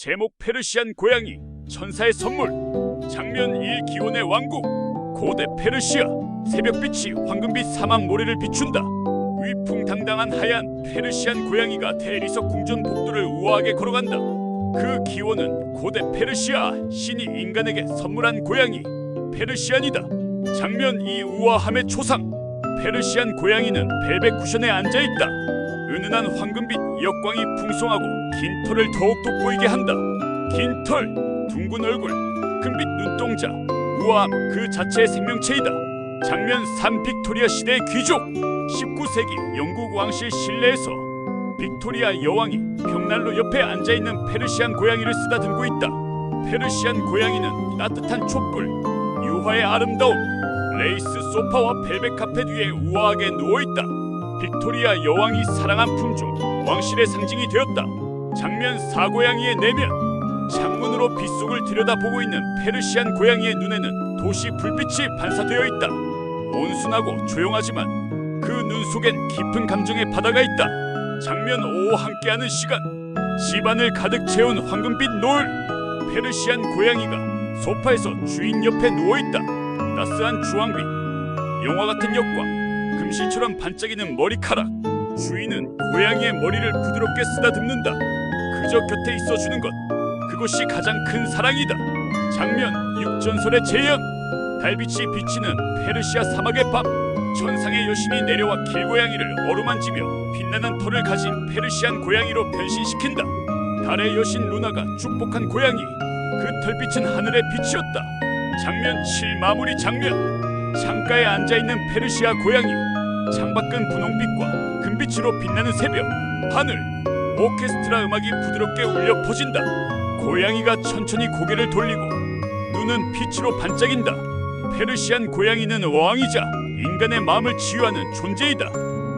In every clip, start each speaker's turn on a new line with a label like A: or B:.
A: 제목 페르시안 고양이 천사의 선물 장면 1 기원의 왕국 고대 페르시아 새벽빛이 황금빛 사막 모래를 비춘다. 위풍당당한 하얀 페르시안 고양이가 대리석 궁전 복도를 우아하게 걸어간다. 그 기원은 고대 페르시아 신이 인간에게 선물한 고양이 페르시안이다. 장면 2 우아함의 초상 페르시안 고양이는 벨벳 쿠션에 앉아있다 은은한 황금빛 역광이 풍성하고 긴 털을 더욱 돋보이게 한다. 긴 털, 둥근 얼굴, 금빛 눈동자, 우아함 그 자체의 생명체이다. 장면 3 빅토리아 시대의 귀족 19세기 영국 왕실 실내에서 빅토리아 여왕이 벽난로 옆에 앉아 있는 페르시안 고양이를 쓰다듬고 있다. 페르시안 고양이는 따뜻한 촛불, 유화의 아름다움, 레이스 소파와 벨벳 카펫 위에 우아하게 누워 있다. 빅토리아 여왕이 사랑한 품종 왕실의 상징이 되었다. 장면 사고양이의 내면 창문으로 빗속을 들여다보고 있는 페르시안 고양이의 눈에는 도시 불빛이 반사되어 있다. 온순하고 조용하지만 그 눈 속엔 깊은 감정의 바다가 있다. 장면 5 함께하는 시간 집안을 가득 채운 황금빛 노을 페르시안 고양이가 소파에서 주인 옆에 누워 있다. 따스한 주황빛 영화 같은 역광 금실처럼 반짝이는 머리카락. 주인은 고양이의 머리를 부드럽게 쓰다듬는다. 그저 곁에 있어주는 것. 그것이 가장 큰 사랑이다. 장면 육전설의 재현. 달빛이 비치는 페르시아 사막의 밤. 천상의 여신이 내려와 길고양이를 어루만지며 빛나는 털을 가진 페르시안 고양이로 변신시킨다. 달의 여신 루나가 축복한 고양이. 그 털빛은 하늘의 빛이었다. 장면 7 마무리 장면 창가에 앉아 있는 페르시아 고양이 창밖은 분홍빛과 금빛으로 빛나는 새벽 하늘 오케스트라 음악이 부드럽게 울려 퍼진다. 고양이가 천천히 고개를 돌리고 눈은 빛으로 반짝인다. 페르시안 고양이는 왕이자 인간의 마음을 치유하는 존재이다.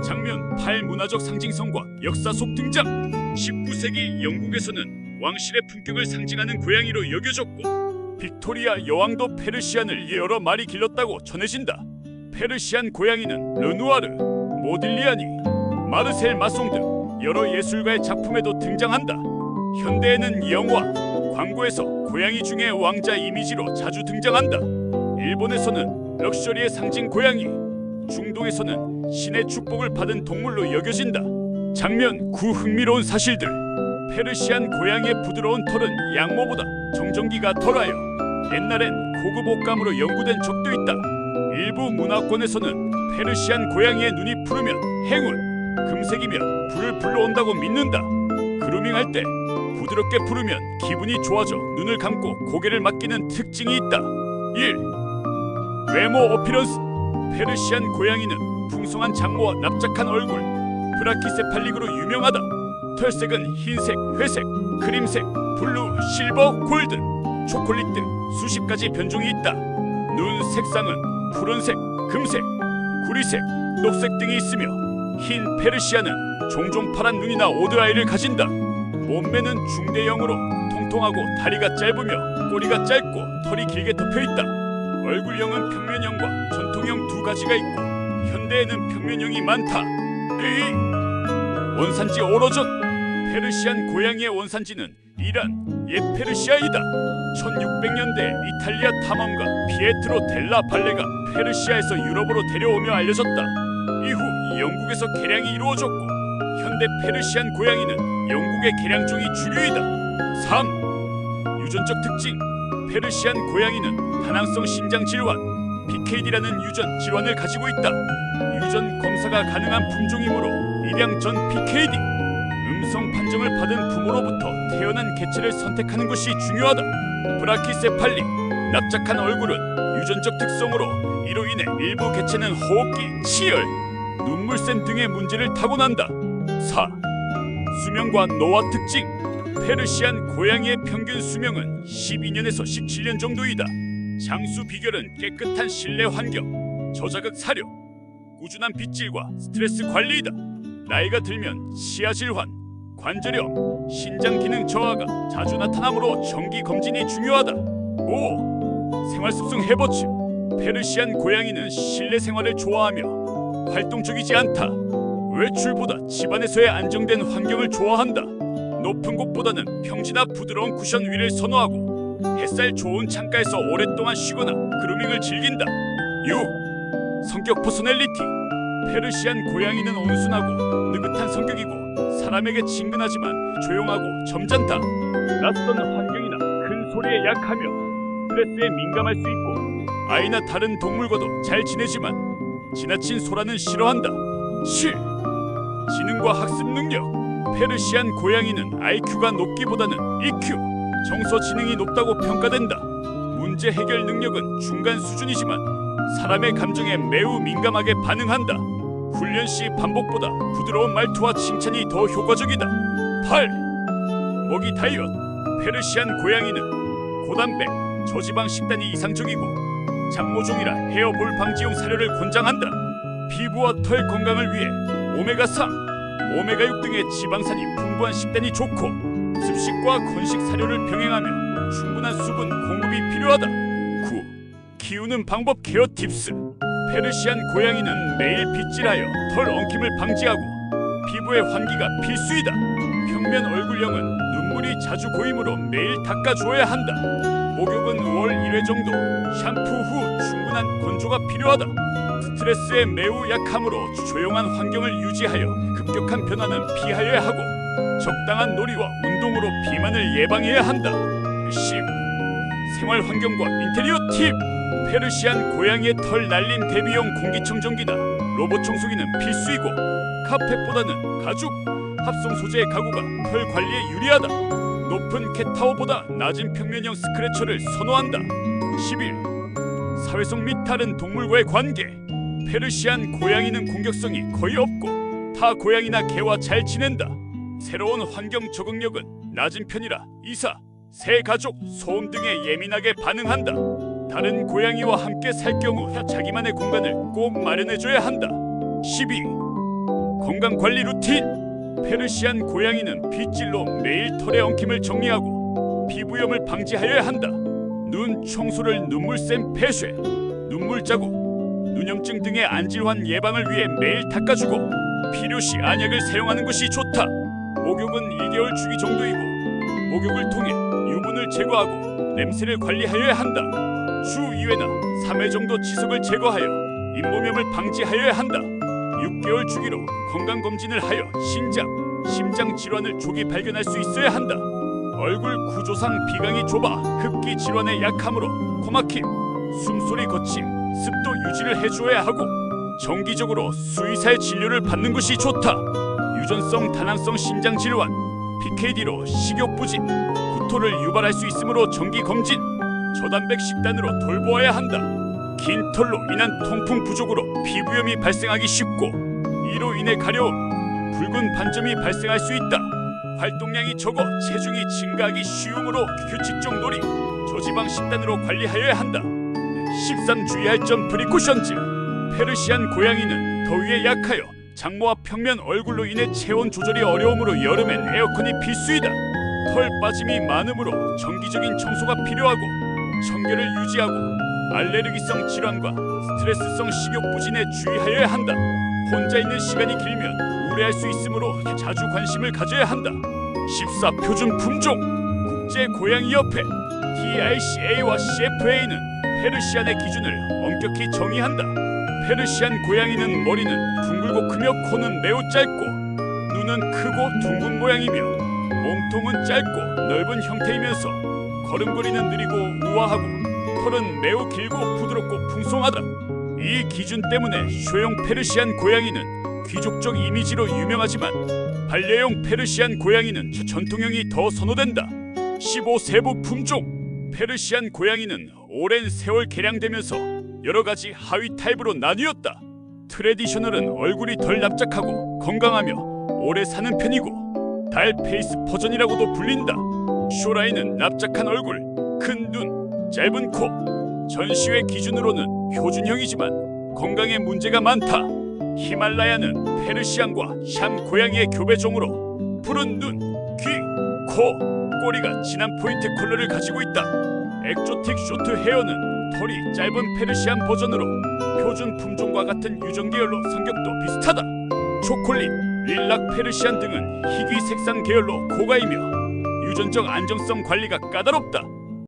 A: 장면 8 문화적 상징성과 역사 속 등장. 19세기 영국에서는 왕실의 품격을 상징하는 고양이로 여겨졌고 빅토리아 여왕도 페르시안을 여러 마리 길렀다고 전해진다. 페르시안 고양이는 르누아르, 모딜리아니, 마르셀 마송 등 여러 예술가의 작품에도 등장한다. 현대에는 영화, 광고에서 고양이 중에 왕자 이미지로 자주 등장한다. 일본에서는 럭셔리의 상징 고양이, 중동에서는 신의 축복을 받은 동물로 여겨진다. 장면 9 흥미로운 사실들. 페르시안 고양이의 부드러운 털은 양모보다 정전기가 덜하여 옛날엔 고급 옷감으로 연구된 적도 있다. 일부 문화권에서는 페르시안 고양이의 눈이 푸르면 행운, 금색이면 불을 불러온다고 믿는다. 그루밍할 때 부드럽게 부르면 기분이 좋아져 눈을 감고 고개를 맡기는 특징이 있다. 1. 외모 어피런스 페르시안 고양이는 풍성한 장모와 납작한 얼굴 브라키세팔릭으로 유명하다. 털색은 흰색, 회색, 크림색, 블루, 실버, 골든, 초콜릿 등 수십 가지 변종이 있다. 눈 색상은 푸른색, 금색, 구리색, 녹색 등이 있으며 흰 페르시아는 종종 파란 눈이나 오드아이를 가진다. 몸매는 중대형으로 통통하고 다리가 짧으며 꼬리가 짧고 털이 길게 덮여 있다. 얼굴형은 평면형과 전통형 두 가지가 있고 현대에는 평면형이 많다. 으이! 원산지 오로전 페르시안 고양이의 원산지는 이란 옛 페르시아이다. 1600년대 이탈리아 탐험가 피에트로 델라 발레가 페르시아에서 유럽으로 데려오며 알려졌다. 이후 영국에서 개량이 이루어졌고 현대 페르시안 고양이는 영국의 개량 중이 주류이다. 3. 유전적 특징 페르시안 고양이는 다낭성 신장 질환 PKD라는 유전 질환을 가지고 있다. 유전 검사가 가능한 품종이므로 입양 전 PKD 음성 판정을 받은 부모로부터 태어난 개체를 선택하는 것이 중요하다. 브라키세팔리 납작한 얼굴은 유전적 특성으로 이로 인해 일부 개체는 호흡기, 치열, 눈물샘 등의 문제를 타고난다. 4. 수명과 노화 특징 페르시안 고양이의 평균 수명은 12년에서 17년 정도이다. 장수 비결은 깨끗한 실내 환경, 저자극 사료, 꾸준한 빗질과 스트레스 관리이다. 나이가 들면 치아 질환, 관절염, 신장 기능 저하가 자주 나타나므로 정기 검진이 중요하다. 5. 생활 습성 해버츠 페르시안 고양이는 실내 생활을 좋아하며 활동적이지 않다. 외출보다 집안에서의 안정된 환경을 좋아한다. 높은 곳보다는 평지나 부드러운 쿠션 위를 선호하고 햇살 좋은 창가에서 오랫동안 쉬거나 그루밍을 즐긴다. 6. 성격 퍼스널리티 페르시안 고양이는 온순하고 느긋한 성격이고 사람에게 친근하지만 조용하고 점잖다. 낯선 환경이나 큰 소리에 약하며 스트레스에 민감할 수 있고 아이나 다른 동물과도 잘 지내지만 지나친 소란은 싫어한다. 7. 지능과 학습 능력 페르시안 고양이는 IQ가 높기보다는 EQ 정서 지능이 높다고 평가된다. 문제 해결 능력은 중간 수준이지만 사람의 감정에 매우 민감하게 반응한다. 훈련 시 반복보다 부드러운 말투와 칭찬이 더 효과적이다. 8. 먹이 다이어트 페르시안 고양이는 고단백, 저지방 식단이 이상적이고 장모종이라 헤어볼 방지용 사료를 권장한다. 피부와 털 건강을 위해 오메가3, 오메가6 등의 지방산이 풍부한 식단이 좋고 습식과 건식 사료를 병행하며 충분한 수분 공급이 필요하다. 9. 키우는 방법 케어 팁스 페르시안 고양이는 매일 빗질하여 털 엉킴을 방지하고 피부의 환기가 필수이다. 평면 얼굴형은 눈물이 자주 고이므로 매일 닦아줘야 한다. 목욕은 5월 1회 정도, 샴푸 후 충분한 건조가 필요하다. 스트레스에 매우 약하므로 조용한 환경을 유지하여 급격한 변화는 피하여야 하고 적당한 놀이와 운동으로 비만을 예방해야 한다. 10. 생활 환경과 인테리어 팁. 페르시안 고양이의 털 날림 대비용 공기청정기나 로봇 청소기는 필수이고 카펫보다는 가죽, 합성 소재의 가구가 털 관리에 유리하다. 높은 캣타워보다 낮은 평면형 스크래처를 선호한다. 11. 사회성 및 다른 동물과의 관계. 페르시안 고양이는 공격성이 거의 없고 타 고양이나 개와 잘 지낸다. 새로운 환경 적응력은 낮은 편이라 이사, 새 가족, 소음 등에 예민하게 반응한다. 다른 고양이와 함께 살 경우 자기만의 공간을 꼭 마련해줘야 한다. 12. 건강 관리 루틴. 페르시안 고양이는 빗질로 매일 털의 엉킴을 정리하고 피부염을 방지하여야 한다. 눈 청소를 눈물샘 폐쇄, 눈물 자국, 눈염증 등의 안질환 예방을 위해 매일 닦아주고 필요시 안약을 사용하는 것이 좋다. 목욕은 1개월 주기 정도이고 목욕을 통해 유분을 제거하고 냄새를 관리하여야 한다. 주 2회나 3회 정도 지속을 제거하여 잇몸염을 방지하여야 한다. 6개월 주기로 건강 검진을 하여 신장, 심장 질환을 조기 발견할 수 있어야 한다. 얼굴 구조상 비강이 좁아 흡기 질환에 약하므로 코막힘, 숨소리 거침, 습도 유지를 해주어야 하고 정기적으로 수의사의 진료를 받는 것이 좋다. 유전성 다낭성 신장 질환, PKD로 식욕 부진, 구토를 유발할 수 있으므로 정기 검진, 저단백 식단으로 돌보아야 한다. 긴 털로 인한 통풍 부족으로 피부염이 발생하기 쉽고 이로 인해 가려움, 붉은 반점이 발생할 수 있다. 활동량이 적어 체중이 증가하기 쉬우므로 규칙적 놀이, 저지방 식단으로 관리하여야 한다. 13 주의할 점 프리쿠션즈 페르시안 고양이는 더위에 약하여 장모와 평면 얼굴로 인해 체온 조절이 어려우므로 여름엔 에어컨이 필수이다. 털 빠짐이 많으므로 정기적인 청소가 필요하고 청결을 유지하고 알레르기성 질환과 스트레스성 식욕 부진에 주의하여야 한다. 혼자 있는 시간이 길면 우울해할 수 있으므로 자주 관심을 가져야 한다. 14 표준 품종 국제 고양이 협회 TICA와 CFA는 페르시안의 기준을 엄격히 정의한다. 페르시안 고양이는 머리는 둥글고 크며 코는 매우 짧고 눈은 크고 둥근 모양이며 몸통은 짧고 넓은 형태이면서 걸음걸이는 느리고 우아하고 털은 매우 길고 부드럽고 풍성하다. 이 기준 때문에 쇼용 페르시안 고양이는 귀족적 이미지로 유명하지만 반려용 페르시안 고양이는 전통형이 더 선호된다. 15 세부 품종 페르시안 고양이는 오랜 세월 개량되면서 여러 가지 하위 타입으로 나뉘었다. 트레디셔널은 얼굴이 덜 납작하고 건강하며 오래 사는 편이고 달 페이스 버전이라고도 불린다. 쇼라인은 납작한 얼굴, 큰 눈, 짧은 코. 전시회 기준으로는 표준형이지만 건강에 문제가 많다. 히말라야는 페르시안과 샴 고양이의 교배종으로 푸른 눈, 귀, 코, 꼬리가 진한 포인트 컬러를 가지고 있다. 엑조틱 쇼트 헤어는 털이 짧은 페르시안 버전으로 표준 품종과 같은 유전 계열로 성격도 비슷하다. 초콜릿, 릴락 페르시안 등은 희귀 색상 계열로 고가이며 유전적 안정성 관리가 까다롭다.